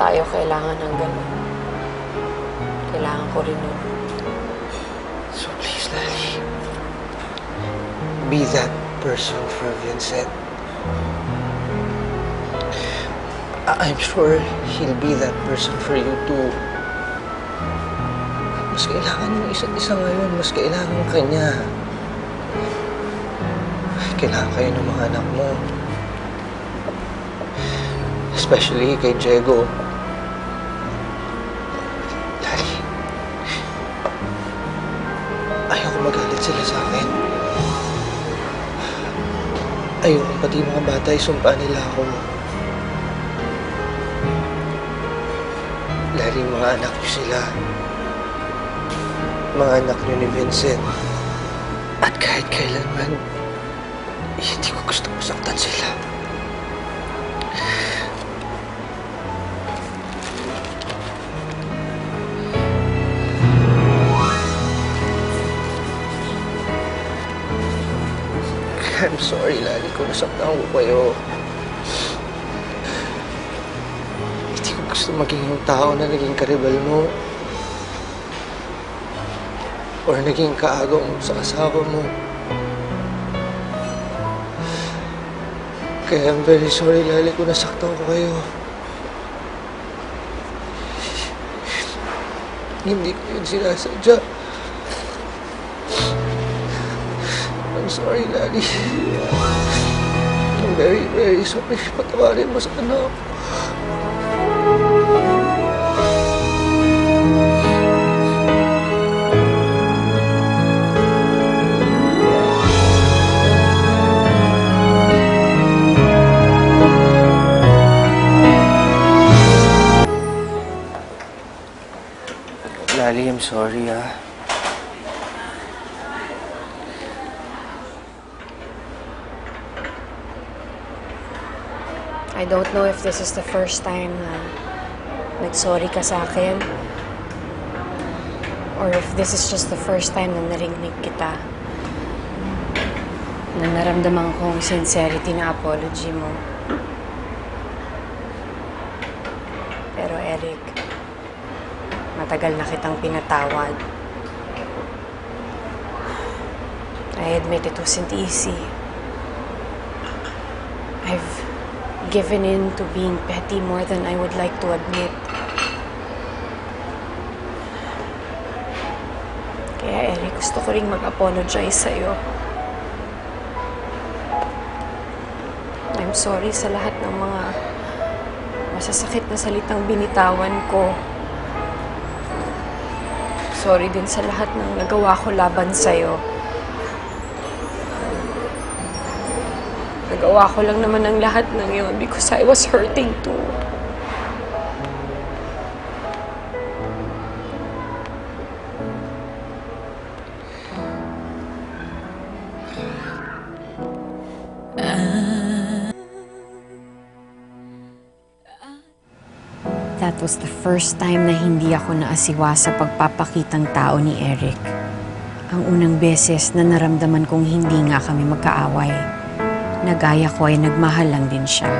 tayo kailangan ng ganun. Kailangan ko rin nun. So please, Lali. Be that person for Vincent. I'm sure he'll be that person for you too. Mas kailangan yung isa't isa ngayon. Mas kailangan ka niya. Kailangan kayo ng mga anak mo. Especially kay Diego. Lali, Ayoko pati mga bata isumpa nila ako. Lali, mga anak niyo sila. Mga anak niyo ni Vincent. At kahit kailanman, hindi ko gusto masaktan sila. I'm sorry, Lali, kung nasaktan ko kayo. Hindi ko gusto maging yung tao na naging karibal mo. Or naging kaagaw mo sa asawa mo. Kaya I'm very sorry, Lali, kung nasaktan ko kayo. Hindi ko yun sinasadya. Sorry, Lali. I'm very, very sorry. Patawarin mo sa anak. Lali, I'm sorry, ah. I don't know if this is the first time na nag-sorry ka sa akin. Or if this is just the first time na narinig kita. Na naramdaman ko ang sincerity na apology mo. Pero Eric, matagal na kitang pinatawad. I admit it wasn't easy. I've given in to being petty more than I would like to admit. Kaya Eric, gusto ko ring mag-apologize sa'yo. I'm sorry sa lahat ng mga masasakit na salitang binitawan ko. Sorry din sa lahat ng nagawa ko laban sa'yo. Nagawa ko lang naman ang lahat ng yun because I was hurting too. That was the first time na hindi ako naasiwa sa pagpapakitang tao ni Eric. Ang unang beses na naramdaman kong hindi nga kami magkaaway. Nagaya ko ay nagmahal lang din siya.